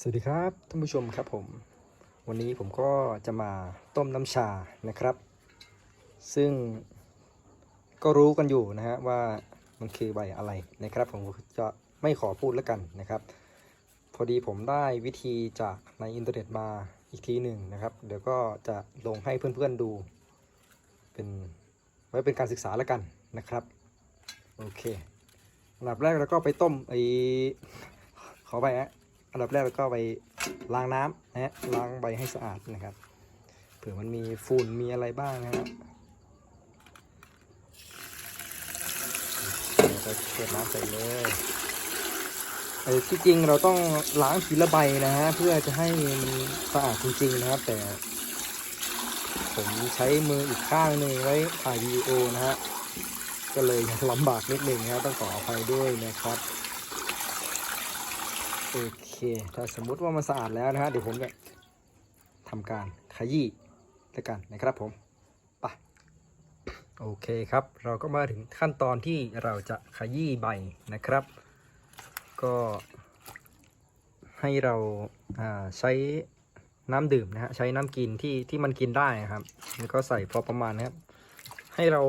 สวัสดีครับท่านผู้ชมครับผม วันนี้ผมก็จะมาต้มน้ำชานะครับ ซึ่งก็รู้กันอยู่นะฮะว่ามันคือใบอะไรนะครับ ผมจะไม่ขอพูดแล้วกันนะครับ พอดีผมได้วิธีจากในอินเทอร์เน็ตมาอีกทีหนึ่งนะครับ เดี๋ยวก็จะลงให้เพื่อนๆดู เป็นไว้เป็นการศึกษาแล้วกันนะครับ โอเคอันดับแรกเราก็ไปต้มไอขอไปฮะ อันดับแรกเราก็ไปล้างน้ำนะฮะล้างใบให้สะอาดนะครับ เผื่อมันมีฝุ่นมีอะไรบ้างนะฮะเราก็เทน้ำใส่เลยเออที่จริงเราต้องล้างทีละใบนะฮะเพื่อจะให้มันสะอาดจริงๆนะครับ แต่ ผมใช้มืออีกข้างหนึ่งไว้ถ่ายวีดีโอนะฮะก็เลยลำบากนิดหนึ่งนะครับต้องขออภัยด้วยนะครับ โอเค ถ้าสมมุติว่ามันสะอาดแล้วนะฮะเดี๋ยวผมจะทำการขยี้แล้วกันนะครับผมไปโอเคครับ เราก็มาถึงขั้นตอนที่เราจะขยี้ใบนะครับ ก็ให้เราาใช้น้ำดื่มนะฮะใช้น้ำกินที่ที่มันกินได้นะครับแล้วก็ใส่พอประมาณนะครับ ให้เรา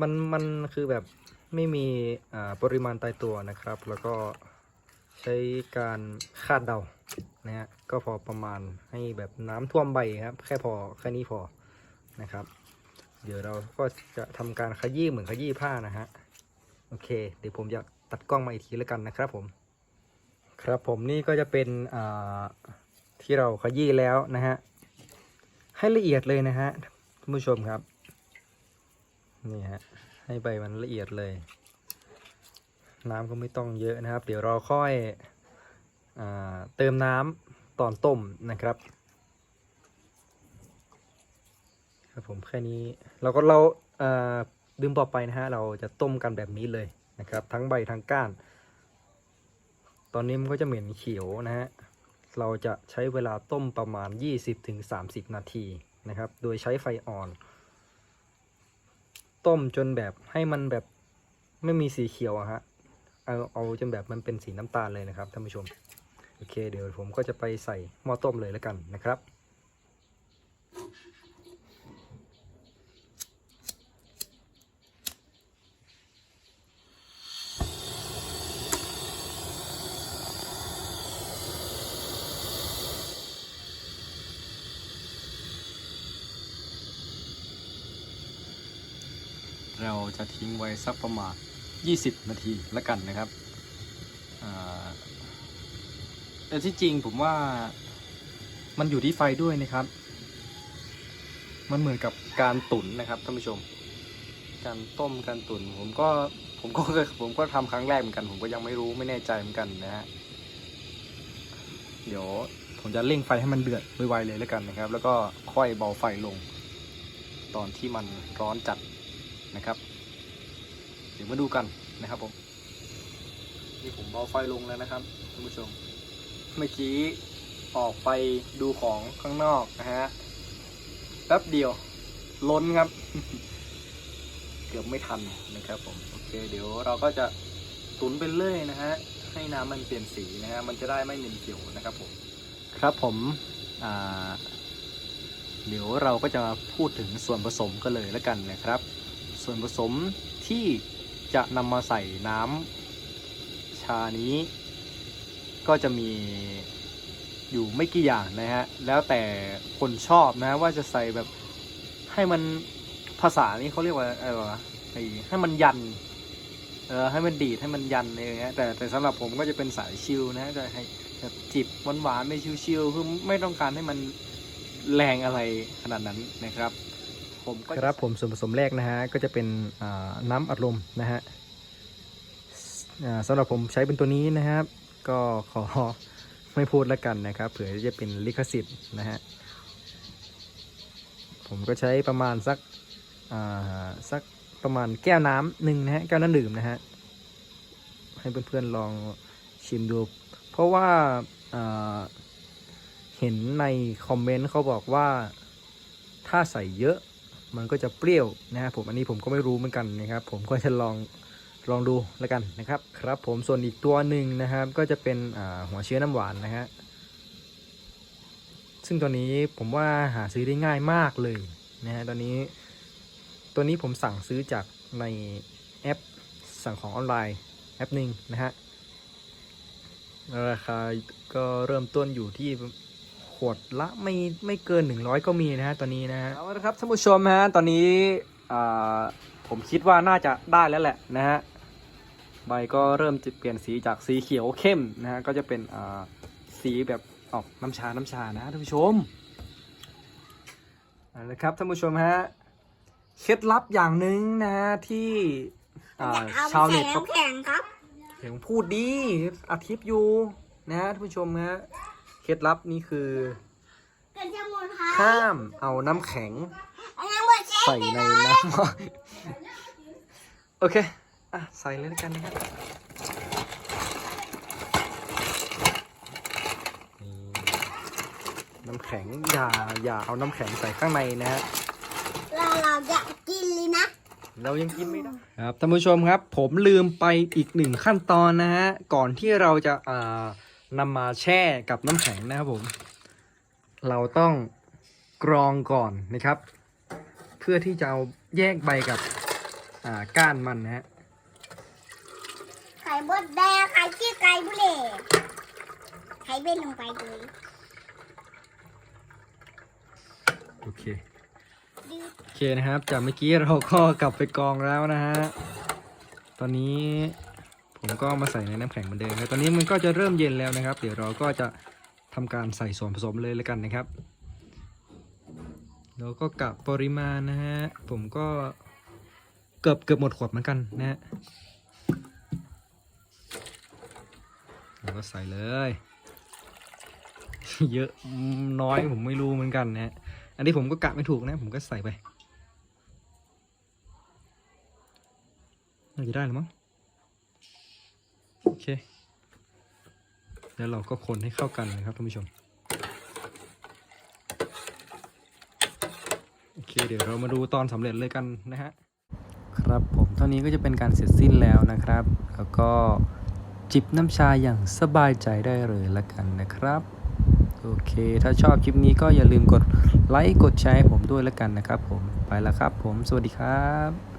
มันมันคือแบบไม่มีปริมาณตายตัวนะครับ แล้วก็ ใช้การคาดเดานะฮะก็พอประมาณให้แบบน้ำท่วมใบครับ แค่พอแค่นี้พอนะครับ เดี๋ยวเราก็จะทำการขยี้เหมือนขยี้ผ้านะฮะโอเค เดี๋ยวผมจะตัดกล้องมาอีกทีแล้วกันนะครับผมครับผมนี่ก็จะเป็นอ่าที่เราขยี้แล้วนะฮะให้ละเอียดเลยนะฮะท่านผู้ชมครับนี่ฮะให้ใบมันละเอียดเลย น้ำก็ไม่ต้องเยอะนะครับ เดี๋ยวเราค่อยอเติมน้ำตอนต้มนะครับครับผมแค่นี้เราก็เราอ่าดื่มต่อไปนะฮะเราจะต้มกันแบบนี้เลยนะครับ ทั้งใบทั้งก้าน ตอนนี้มันก็จะเหม็นเขียวนะฮะเราจะใช้เวลาต้มประมาณ 20-30 นาทีนะครับ โดยใช้ไฟอ่อน ต้มจนแบบให้มันแบบไม่มีสีเขียวอะฮะ เอาเอาจนแบบมันเป็นสีน้ำตาลเลยนะครับท่านผู้ชมโอเค เดี๋ยวผมก็จะไปใส่หม้อต้มเลยแล้วกันนะครับ เราจะทิ้งไว้สักประมาณ 20 นาทีแล้วกันนะครับแต่ที่จริงผมว่ามันอยู่ที่ไฟด้วยนะครับ มันเหมือนกับการตุ๋นนะครับท่านผู้ชม การต้มการตุ๋นผมก็ผมก็เคยผมก็ทำครั้งแรกเหมือนกัน ผมก็ยังไม่รู้ไม่แน่ใจเหมือนกันนะฮะเดี๋ยวผมจะเร่งไฟให้มันเดือดไวๆเลยแล้วกันนะครับ แล้วก็ค่อยเบาไฟลง ตอนที่มันร้อนจัดนะครับ ดี๋ยวมาดูกันนะครับผมนี่ผมเบาไฟลงแล้วนะครับท่านผู้ชม เมื่อกี้ออกไปดูของข้างนอกนะฮะแป๊บเดียวล้นครับ เกือบไม่ทันนะครับผมโอเค เดี๋ยวเราก็จะตุนไปเรื่อยนะฮะให้น้ำมันเปลี่ยนสีนะฮะมันจะได้ไม่เหม็นเขียวนะครับผม ครับผมอ่าเดี๋ยวเราก็จะมาพูดถึงส่วนผสมกันเลยแล้วกันนะครับ ส่วนผสมที่ จะนำมาใส่น้ำชานี้ ก็จะมีอยู่ไม่กี่อย่างนะฮะ แล้วแต่คนชอบนะว่าจะใส่แบบให้มันภาษานี้เขาเรียกว่าอะไรวะไอ้ให้มันยัน เออให้มันดีดให้มันยันอะไรอย่างเงี้ยแต่แต่สำหรับผมก็จะเป็นสายชิลนะจะให้แบบจิบหวานๆไม่ชิลๆคือไม่ต้องการให้มันแรงอะไรขนาดนั้นนะครับ ผมก็ครับผมส่วนผสมแรกนะฮะก็จะเป็นน้ำอัดลมนะฮะสำหรับผมใช้เป็นตัวนี้นะครับ ก็ขอไม่พูดแล้วกันนะครับเผื่อจะเป็นลิขสิทธิ์นะฮะผมก็ใช้ประมาณสักสักประมาณแก้วน้ำหนึ่งนะฮะแก้วน้ำดื่มนะฮะให้เพื่อนๆลองชิมดู เพราะว่าอ่าเห็นในคอมเมนต์เขาบอกว่าถ้าใส่เยอะ มันก็จะเปรี้ยวนะครับผมอันนี้ผมก็ไม่รู้เหมือนกันนะครับ ผมก็จะลองลองดูแล้วกันนะครับครับ ผมส่วนอีกตัวหนึ่งนะครับ ก็จะเป็นหัวเชื้อน้ำหวานนะฮะซึ่งตัวนี้ผมว่าหาซื้อได้ง่ายมากเลยนะฮะตอนนี้ ตัวนี้ผมสั่งซื้อจากในแอปสั่งของออนไลน์แอปหนึ่งนะฮะราคาก็เริ่มต้นอยู่ที่ วดละไม่ไม่เกิน 100 ก็มีนะฮะตอนนี้นะฮะเอาละครับท่านผู้ชมฮะตอนนี้อ่าผมคิดว่าน่าจะได้แล้วแหละนะฮะใบก็เริ่มจะเปลี่ยนสีจากสีเขียวเข้มนะฮะก็จะเป็นอ่าสีแบบออกน้ำชาน้ำชานะท่านผู้ชมเอาละครับท่านผู้ชมฮะเคล็ดลับอย่างหนึ่งนะฮะที่อ่าเอาชาวไปเน็ใส่ตเขาน้ำแข็งครับเห็นพูดดีอาทิตย์อยู่นะฮะท่านผู้ชมฮะเค ล็ดลับนี่คือ กันจะหมดครับห้ามเอาน้ำแข็ง เอาน้ำหมดเช็ใส่ในน้ำโอเค อะ ใส่เลยแล้วกันนะครับนี่น้ำแข็งอย่าอย่าเอาน้ำแข็งใส่ข้างในนะฮะ เราเราจะกินเลยนะเรายังกินไม่ได้ครับท่านผู้ชมครับ ผมลืมไปอีกหนึ่งขั้นตอนนะฮะ ก่อนที่เราจะอ่า นำมาแช่กับน้ำแข็งนะครับผม เราต้องกรองก่อนนะครับ เพื่อที่จะเอาแยกใบกับอ่าก้านมันนะฮะไข่บดแดงไข่ขี้ไก่บุเล่ไข่เบ็ดลงไปเลยโอเคดื้อโอเคนะครับ จากเมื่อกี้เราก็กลับไปกรองแล้วนะฮะ ตอนนี้ ผมก็มาใส่ในน้ำแข็งเหมือนเดิมแล้วตอนนี้มันก็จะเริ่มเย็นแล้วนะครับ เดี๋ยวเราก็จะทำการใส่ส่วนผสมเลยแล้วกันนะครับ แล้วก็กะปริมาณนะฮะ ผมก็เกือบเกือบหมดขวดเหมือนกันนะฮะเราก็ใส่เลย เยอะน้อยผมไม่รู้เหมือนกันนะฮะ อันนี้ผมก็กะไม่ถูกนะ ผมก็ใส่ไปน่าจะได้แล้วมั้ง โอเค แล้วเราก็คนให้เข้ากันนะครับท่านผู้ชม โอเค เดี๋ยวเรามาดูตอนสำเร็จเลยกันนะฮะ ครับผมเท่านี้ก็จะเป็นการเสร็จสิ้นแล้วนะครับ แล้วก็จิบน้ำชาอย่างสบายใจได้เลยละกันนะครับโอเค ถ้าชอบคลิปนี้ก็อย่าลืมกดไลค์ กดแชร์ให้ผมด้วยละกันนะครับผม ไปแล้วครับผม สวัสดีครับ